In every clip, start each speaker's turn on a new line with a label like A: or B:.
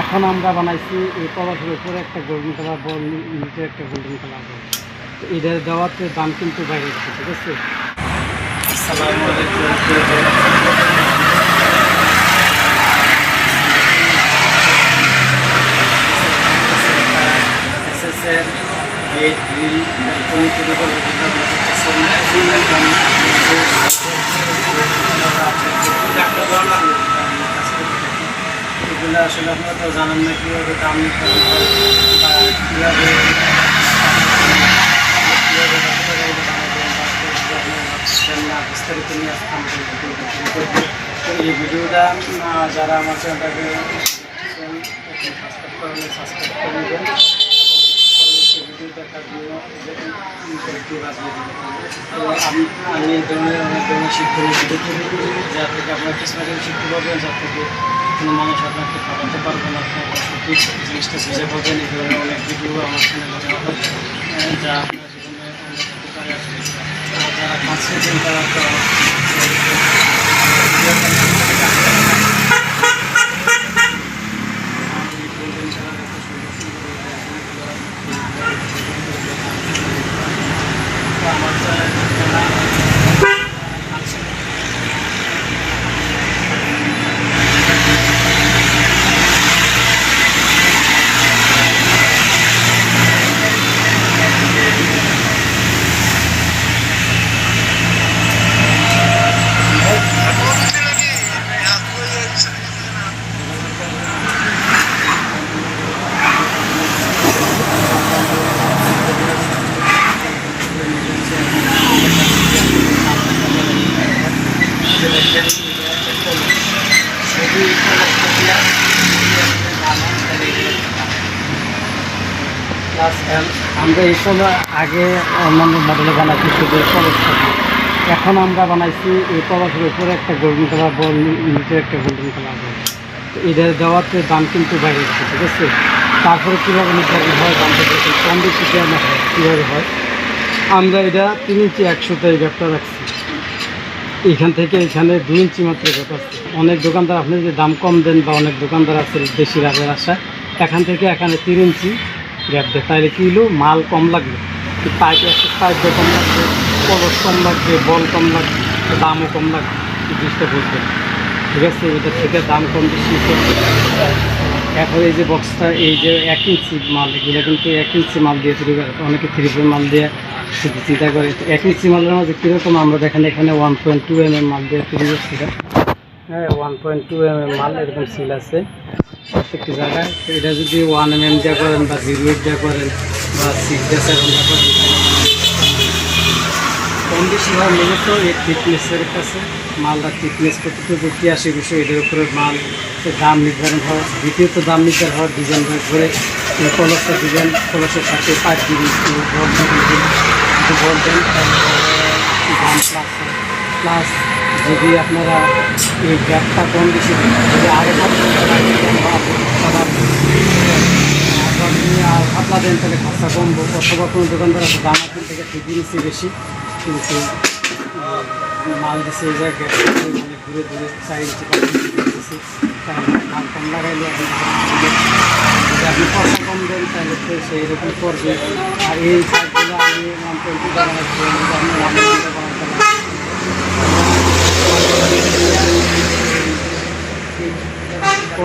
A: এখন আমরা বানাইছি এই কভারের উপরে একটা গোল্ডেন কালার বল নিচে একটা গোল্ডেন কালার বল তো এটা দেওয়াতে দাম কিন্তু বাইরে গেছে ঠিক আছে?
B: আসসালামু এগুলো আসলে আপনারা তো জানেন না কীভাবে দাম নিতে হয় বা কীভাবে বিস্তারিত নিয়ে আসতাম এই ভিডিওটা যারা আমার চ্যানেলটাকে সাবস্ক্রাইব করলে সাবস্ক্রাইব করে নেবেন। ভিডিও দেখার জন্য আমি এই ধরনের অনেক ধরনের শিক্ষণীয় ভিডিও করি, যা থেকে আপনার কিছু শিখতে পারবেন, যা থেকে কোনো মানুষ আপনাকে খাওয়াতে পারবে না, আপনার সঠিক জিনিসটা বুঝে পাবেন, এই ধরনের অনেক ভিডিও আমার চ্যানেলে দেওয়া হয় যা আপনার জীবনে অনেক উপকারে আসবে যারা কাছে তারা তো আমার চ্যানেল
A: প্লাস আমরা এই কভার আগে অন্যান্য মডেলে বানাইছি শুধু কলস এখন আমরা বানাইছি এই কভারের উপরে একটা গোল্ডেন কালার বল, নিচে একটা গোল্ডেন কালার বল। এটা দেওয়াতে দাম কিন্তু বাইরে গেছে, ঠিক আছে? তারপরে কীভাবে নির্ধারণ হয় দামটা কম বেশি কেমন হয়, কীভাবে হয়? আমরা এটা তিন ইঞ্চি একশোতে এই গ্যাপটা রাখছি। এখান থেকে এখানে দুই ইঞ্চি মাত্র গ্যাপ আছে। অনেক দোকানদার, আপনি যদি দাম কম দেন বা অনেক দোকানদার আছে বেশি লাভের আশা এখান থেকে এখানে তিন ইঞ্চি গ্যাপ দেয়। তাহলে কী হলো মাল কম লাগবে পাইপ একটা পাইপ কম লাগবে কলস কম লাগবে, বল কম লাগবে, দামও কম লাগবে। জিনিসটা বুঝবেন। ঠিক আছে? এটা থেকে দাম কম বেশি এখন এই যে বক্সটা এই যে এক ইঞ্চি মাল, এগুলো কিন্তু এক ইঞ্চি মাল দিয়ে তৈরি করে। অনেকে থ্রি ফোর মাল দিয়ে শুধু চিন্তা করে। এক ইঞ্চি মালের মধ্যে কীরকম আমরা দেখেন, এখানে one point two M M মাল দিয়ে তৈরি করছি। হ্যাঁ one point two M M মাল এরকম সিল আছে। প্রত্যেকটি জায়গায়। তো এটা যদি ওয়ান এম এম দিয়ে করেন বা জিরো এইট করেন বা সিক্স দিয়ে সেভেন দিয়ে করেন মালটা ফিটনেস কতটুকু কী আসে বিষয় এদের উপরে মাল দাম নির্ধারণ হয়। দ্বিতীয়ত দাম নির্ধারণ হয় ডিজাইন করে কলসের ডিজাইন কলসের সাথে পাঁচ দিবি বল দিবি দাম প্লাস প্লাস যদি আপনারা এই গ্যাপটা কম বেশি যদি আরও আর পাতলা দেন তাহলে খরচা কমবো অথবা কোনো দোকানদার আছে, দাম আপনার থেকে ঠিকই নিচ্ছে বেশি। কিন্তু মাল দিচ্ছে এই জায়গায় মানে ঘুরে ইঞ্চি দিতেছে তাহলে দাম কম লাগাইলে যদি আপনি খরচা কম দেন, তাহলে তো সেই রকম করবে। আর এই কাজগুলো আমি ওয়ান টোয়েন্টি বানাচ্ছি আপনি ওয়ান টোয়েন্টি বানাতে পারেন।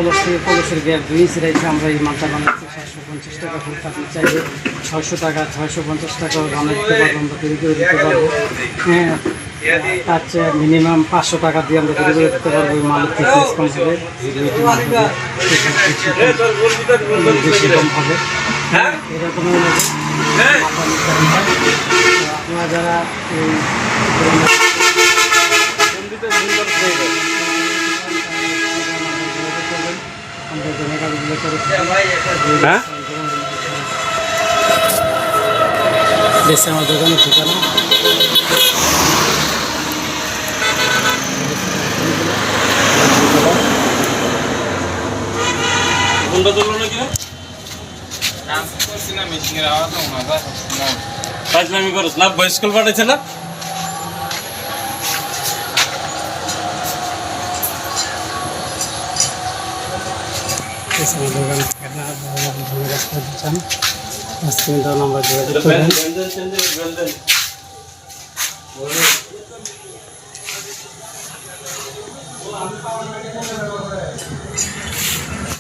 A: কলসে কলসের গ্যাপ দুই ইঞ্চি রেখে আমরা এই মালটা বানাচ্ছি। সাতশো পঞ্চাশ টাকা ফুল আপনি চাইলে ছয়শো টাকা ছয়শো পঞ্চাশ টাকা বানিয়ে দিতে পারব আমরা তৈরি করে দিতে পারব। হ্যাঁ তার চেয়ে মিনিমাম পাঁচশো টাকা দিয়ে আমরা তৈরি করে দিতে পারব এই মালের থিকনেস কম হবে। বেশি কম হবে। হ্যাঁ। এরকম আপনারা যারা এই
B: হ্যাঁ?
A: আমার ঠিকানা
B: কোনটা নাকি ফাজলামি করস না পাঠাইছে না?
A: পিস আমার দোকান